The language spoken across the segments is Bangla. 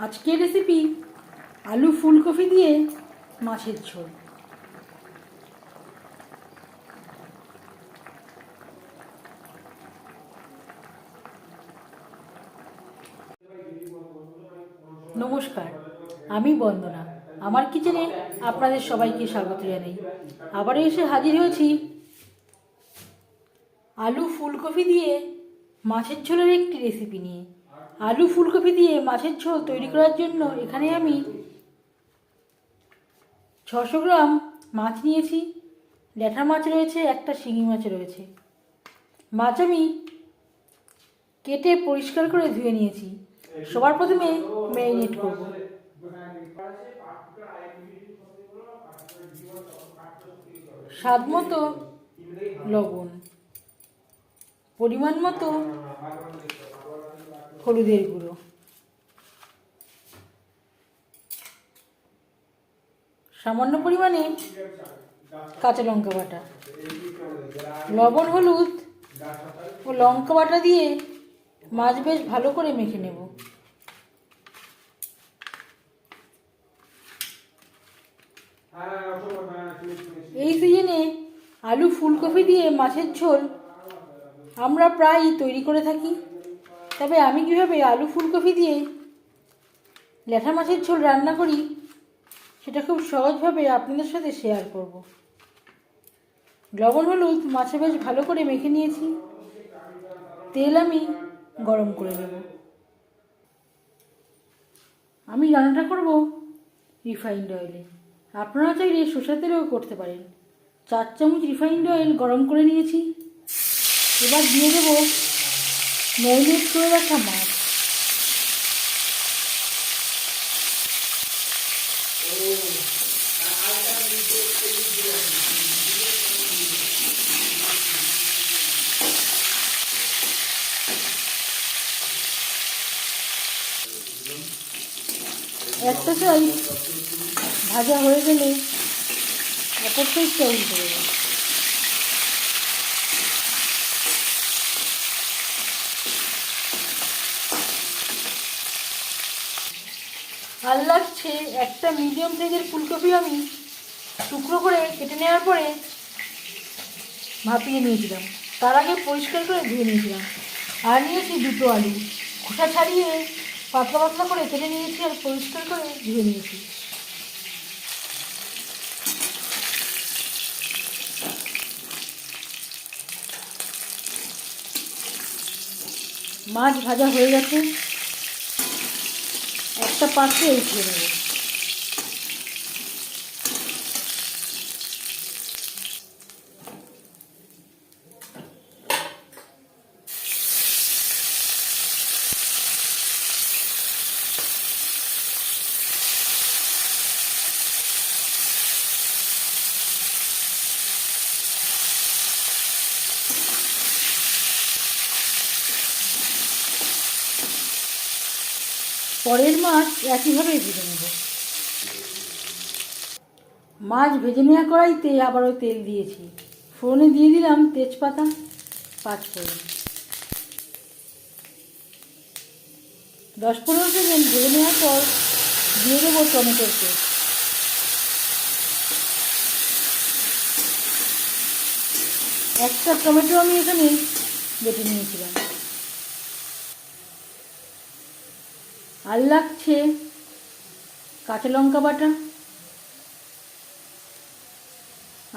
আজকের রেসিপি আলু ফুলকপি দিয়ে মাছের ঝোল। নমস্কার, আমি বন্দনা। আমার কিচেনে আপনাদের সবাইকে স্বাগত জানাই। আবারও এসে হাজির হয়েছি। আলু ফুলকপি দিয়ে মাছের ঝোলের একটি রেসিপি নিয়ে। আলু ফুলকপি দিয়ে মাছের ঝোল তৈরি করার জন্য এখানে আমি ছশো গ্রাম মাছ নিয়েছি। ল্যাঠা মাছ রয়েছে, একটা শিঙি মাছ রয়েছে। মাছ আমি কেটে পরিষ্কার করে ধুয়ে নিয়েছি। সবার প্রথমে ম্যারিনেট করব। স্বাদ মতো লবণ, পরিমাণ মতো হলুদের গুঁড়ো। সামান্য পরিমাণে কাঁচা লঙ্কা বাটা। লবণ, হলুদ ও লঙ্কা বাটা দিয়ে মাছ বেশ ভালো করে মেখে নেব। এই সিজনে আলু ফুলকপি দিয়ে মাছের ঝোল আমরা প্রায়ই তৈরি করে থাকি। তবে আমি কীভাবে আলু ফুলকপি দিয়ে ল্যাঠা মাছের ঝোল রান্না করি, সেটা খুব সহজভাবে আপনাদের সাথে শেয়ার করব। লবণ, হলুদ, মাছে বেশ ভালো করে মেখে নিয়েছি। তেল আমি গরম করে নেব। আমি রান্নাটা করব রিফাইন্ড অয়েলে আপনারা চাইলে সর্ষের তেলেও করতে পারেন। চার চামচ রিফাইন্ড অয়েল গরম করে নিয়েছি। এবার দিয়ে দেব ম্যারিনেট করে রাখা মাছ একটা সাইজ ভাজা হয়ে গেলে অপর সাইজটা উল্টে ভালো লাগছে একটা মিডিয়াম সাইজের ফুলকপি আমি টুকরো করে কেটে নেওয়ার পরে ভাপিয়ে নিয়েছিলাম। তার আগে পরিষ্কার করে ধুয়ে নিয়েছিলাম। আর নিয়েছি দুটো আলু। খোসা ছাড়িয়ে পাতলা পাতলা করে কেটে নিয়েছি আর পরিষ্কার করে ধুয়ে নিয়েছি। মাছ ভাজা হয়ে গেছে। একটা পাত্রে পরের মাছ একইভাবেই ভেজে নেব। মাছ ভেজে নেওয়া কড়াইতে আবারও তেল দিয়েছি। ফোড়নে দিয়ে দিলাম তেজপাতা পাঁচ ফোড়ন দশ পনেরো সেকেন্ড ভেজে নেওয়ার পর দিয়ে দেবো টমেটোর পেস্ট। একটা টমেটো আমি এখানে বেটে নিয়েছিলাম। আর লাগছে কাঁচা লঙ্কা বাটা,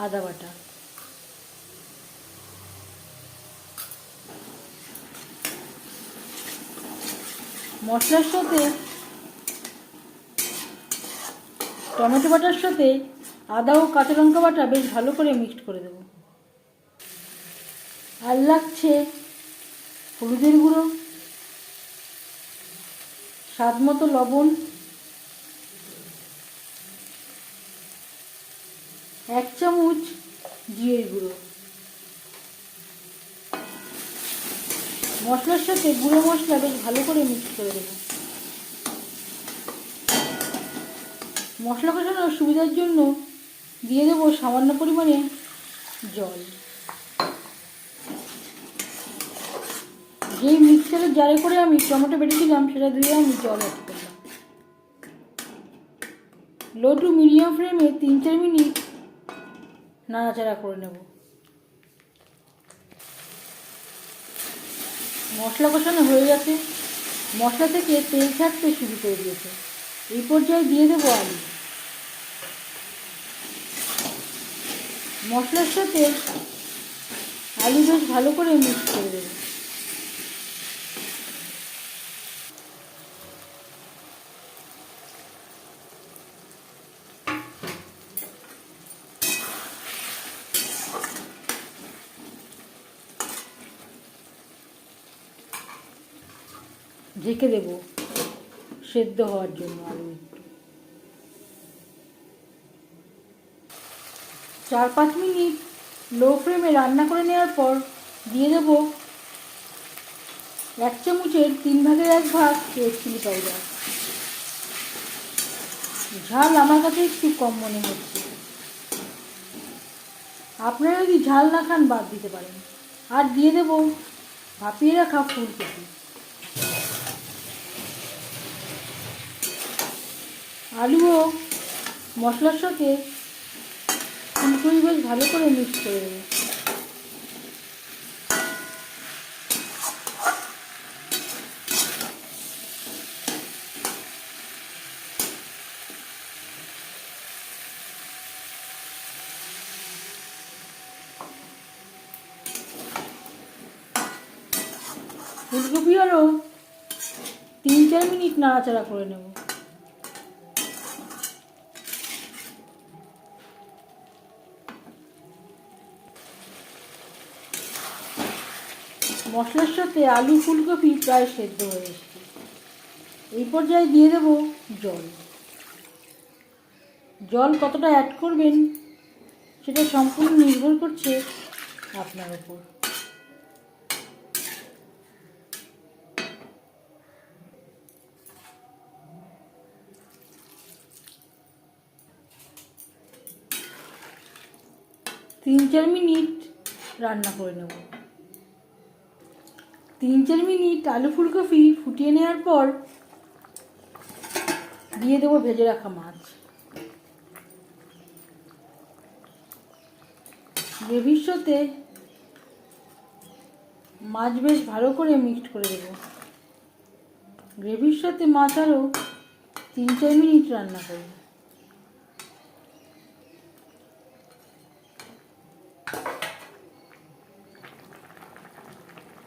আদা বাটা। মশলার সাথে, টমেটো বাটার সাথে আদা ও কাঁচা লঙ্কা বাটা বেশ ভালো করে মিক্সড করে দেব। আর লাগছে হলুদের গুঁড়ো। স্বাদ মতো লবণ। এক চামচ জিরের গুঁড়ো। মশলার সাথে গুঁড়ো মশলা বেশ ভালো করে মিক্স করে দেবো মশলা কষানোর সুবিধার জন্য দিয়ে দেবো সামান্য পরিমাণে জল। যেই মিক্সারের জারে করে আমি টমেটো বেটেছিলাম, সেটা ধুয়ে আমি জল অ্যাড করলাম। লো টু মিডিয়াম ফ্লেমে তিন চার মিনিট নাড়াচাড়া করে নেব। মশলা কষানো হয়ে গেছে। মশলা থেকে তেল ছাড়তে শুরু করে দিয়েছে। এই পর্যায়ে দিয়ে দেবো আলু। মশলার সাথে আলু বেশ ভালো করে মিক্স করে দেবো। ঢেকে দেব। সেদ্ধ হওয়ার জন্য আলু একটু। চার পাঁচ মিনিট লো ফ্লেমে রান্না করে নেওয়ার পর দিয়ে দেব এক চামচের তিন ভাগের এক ভাগ রেড চিলি পাউডার ঝাল আমার কাছে একটু কম মনে হচ্ছে। আপনারা যদি ঝাল না খান, বাদ দিতে পারেন। আর দিয়ে দেব ভাপিয়ে রাখা ফুলকপি। আলুও মশলার সাথে ফুলকপি বেশ ভালো করে মিক্স করে দেবো ফুলকপি আরও তিন চার মিনিট নাড়াচাড়া করে নেব। মশলার সাথে আলু ফুলকপি প্রায় সেদ্ধ হয়ে এসেছে। এই পর্যায়ে দিয়ে দেব জল। জল কতটা অ্যাড করবেন, সেটা সম্পূর্ণ নির্ভর করছে আপনার ওপর তিন চার মিনিট রান্না করে নেব। তিন চার মিনিট আলু ফুলকপি ফুটিয়ে নেওয়ার পর দিয়ে দেবো ভেজে রাখা মাছ। গ্রেভির সাথে মাছ বেশ ভালো করে মিক্সড করে দেবো। গ্রেভির সাথে মাছ আরও তিন চার মিনিট রান্না করব।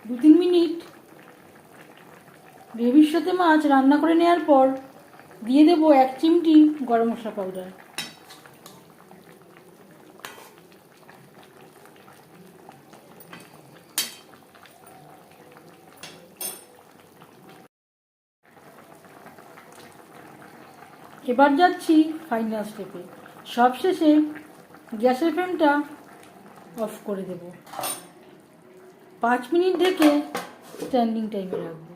দু তিন মিনিট। গ্রেভির সাথে মাছ রান্না করে নেওয়ার পর দিয়ে দেবো এক চিমটি গরম মশলা পাউডার এবার যাচ্ছি ফাইনাল স্টেপে সবশেষে গ্যাসের ফ্লেমটা অফ করে দেব। পাঁচ মিনিট ঢেকে স্ট্যান্ডিং টাইমে রাখব।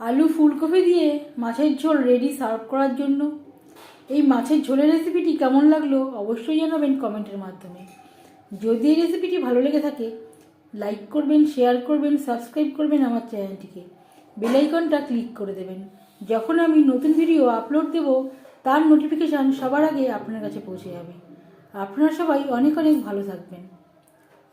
আলু ফুলকপি দিয়ে মাছের ঝোল রেডি সার্ভ করার জন্য। এই মাছের ঝোলের রেসিপিটি কেমন লাগল অবশ্যই জানাবেন কমেন্টের মাধ্যমে। যদি এই রেসিপিটি ভালো লেগে থাকে লাইক করবেন শেয়ার করবেন সাবস্ক্রাইব করবেন আমার চ্যানেলটিকে বেলাইকনটা ক্লিক করে দেবেন। যখন আমি নতুন ভিডিও আপলোড দেব, তার নোটিফিকেশান সবার আগে আপনার কাছে পৌঁছে যাবে। আপনারা সবাই অনেক অনেক ভালো থাকবেন।